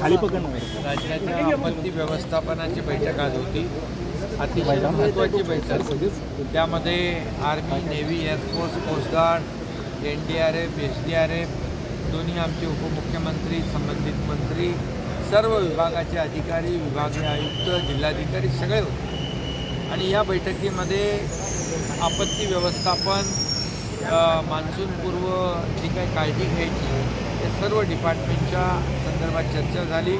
खाली राज्याच्या आपत्ती व्यवस्थापनाची बैठक आज होती. अतिशय महत्त्वाची बैठक. त्यामध्ये army navy air force coast guard N D R F S D R F दोन्ही आमचे उपमुख्यमंत्री संबंधित मंत्री सर्व विभागाचे अधिकारी विभागीय आयुक्त जिल्हाधिकारी सगळे होते. आणि या बैठकीमध्ये आपत्ती व्यवस्थापन मान्सूनपूर्व जी काही काळजी घ्यायची त्या सर्व डिपार्टमेंटच्या संदर्भात चर्चा झाली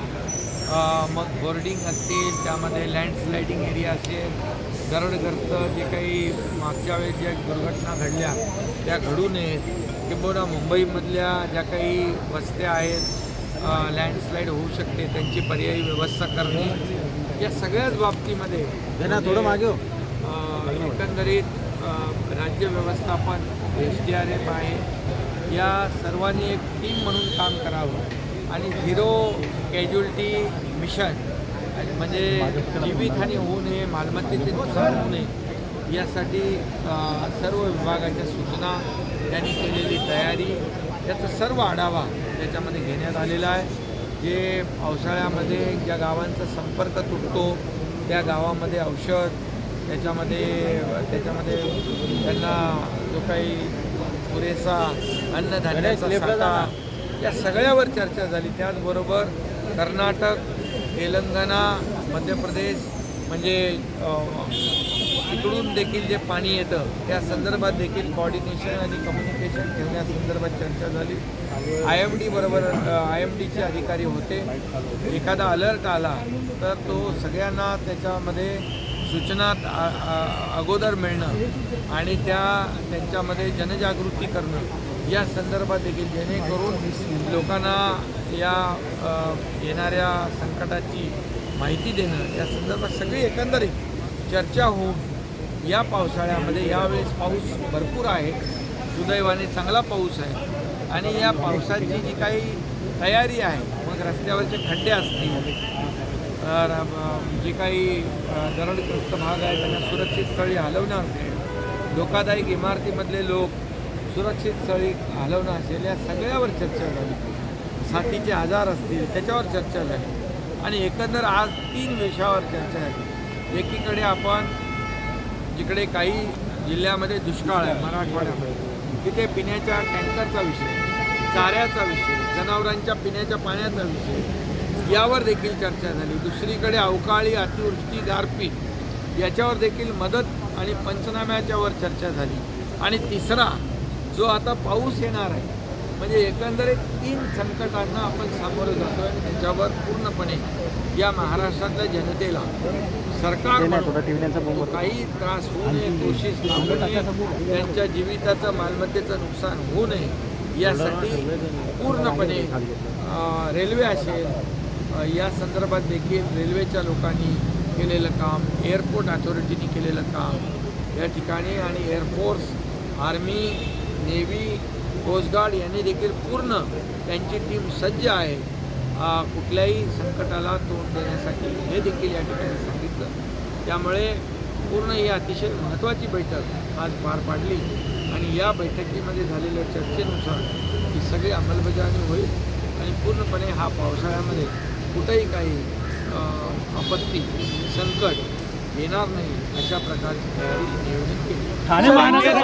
मग बोर्डिंग असतील त्यामध्ये लँडस्लायडिंग एरिया असेल दरडग्रस्त जे काही मागच्या वेळेस ज्या दुर्घटना घडल्या त्या घडू नयेत किंबहुना मुंबईमधल्या ज्या काही वस्त्या आहेत लँडस्लाईड होऊ शकते त्यांची पर्यायी व्यवस्था करणे या सगळ्याच बाबतीमध्ये थोडं मागे हो. अ, एकंदरीत राज्य व्यवस्थापन एस डी आर एफ आहे या सर्वांनी एक टीम म्हणून काम करावं. आणि झिरो कॅज्युअल्टी मिशन म्हणजे जीवितहानी होऊ नये मालमत्तेचे नुकसान होऊ नये यासाठी सर्व विभागाच्या सूचना त्यांनी केलेली तयारी याचा सर्व आढावा त्याच्यामध्ये घेण्यात आलेला आहे. जे पावसाळ्यामध्ये ज्या गावांचा संपर्क तुटतो त्या गावामध्ये औषध त्याच्यामध्ये त्याच्यामध्ये त्यांना जो काही पुरेसा अन्नधान्याचा साठा या सगळ्यावर चर्चा झाली. त्याचबरोबर कर्नाटक तेलंगणा मध्य प्रदेश म्हणजे इकडून देखील जे पाणी येतं त्या संदर्भात देखील कॉर्डिनेशन आणि कम्युनिकेशन ठेवण्यासंदर्भात चर्चा झाली. आय एम डी बरोबर आय एम डीचे अधिकारी होते. एखादा अलर्ट आला तर तो सगळ्यांना त्याच्यामध्ये सूचना अगोदर मिळणं आणि त्या त्यांच्यामध्ये जनजागृती करणं या संदर्भात देखील जेणेकरून लोकांना या येणाऱ्या संकटाची माहिती देणं या संदर्भात सगळी एकंदरीत चर्चा होऊन या पावसाळ्यामध्ये यावेळेस पाऊस भरपूर आहे. सुदैवाने चांगला पाऊस आहे. आणि या पावसाची जी काही तयारी आहे मग रस्त्यावरचे खड्डे असतील जे काही अ, दरडग्रस्त भाग आहे त्यांना सुरक्षित स्थळी हलवणं असेल धोकादायक इमारतीमधले लोक सुरक्षित स्थळी हलवणं असेल या सगळ्यावर चर्चा झाली. साथीचे आजार असतील त्याच्यावर चर्चा झाली. आणि एकंदर आज तीन विषयावर चर्चा झाली. एकीकडे आपण जिकडे काही जिल्ह्यामध्ये दुष्काळ आहे मराठवाड्यामध्ये तिथे पिण्याच्या टँकरचा विषय चाऱ्याचा विषय जनावरांच्या पिण्याच्या पाण्याचा विषय यावर देखील चर्चा झाली. दुसरीकडे अवकाळी अतिवृष्टी गारपीट याच्यावर देखील मदत आणि पंचनाम्याच्यावर चर्चा झाली. आणि तिसरा जो आता पाऊस येणार आहे म्हणजे एकंदरीत तीन संकटांना आपण सामोरं जातो आणि त्याच्यावर पूर्णपणे या महाराष्ट्रातल्या जनतेला सरकार काही त्रास होऊ नये कोशिश लागू नये. त्यांच्या जीविताचं मालमत्तेचं नुकसान होऊ नये यासाठी पूर्णपणे रेल्वे असेल या संदर्भात देखील रेल्वेच्या लोकांनी केलेलं काम एअरपोर्ट अथॉरिटीने केलेलं काम या ठिकाणी आणि एअरफोर्स आर्मी नेव्ही कोस्टगार्ड यांनी देखील पूर्ण त्यांची टीम सज्ज आहे. कुठल्याही संकटाला तोंड देण्यासाठी हे देखील या ठिकाणी सांगितलं. त्यामुळे पूर्ण ही अतिशय महत्त्वाची बैठक आज पार पाडली आणि या बैठकीमध्ये झालेल्या चर्चेनुसार ही सगळी अंमलबजावणी होईल आणि पूर्णपणे हा पावसाळ्यामध्ये कुठेही काही आपत्ती संकट येणार नाही अशा प्रकारची तयारी नियोजन केली. ठाणे महानगर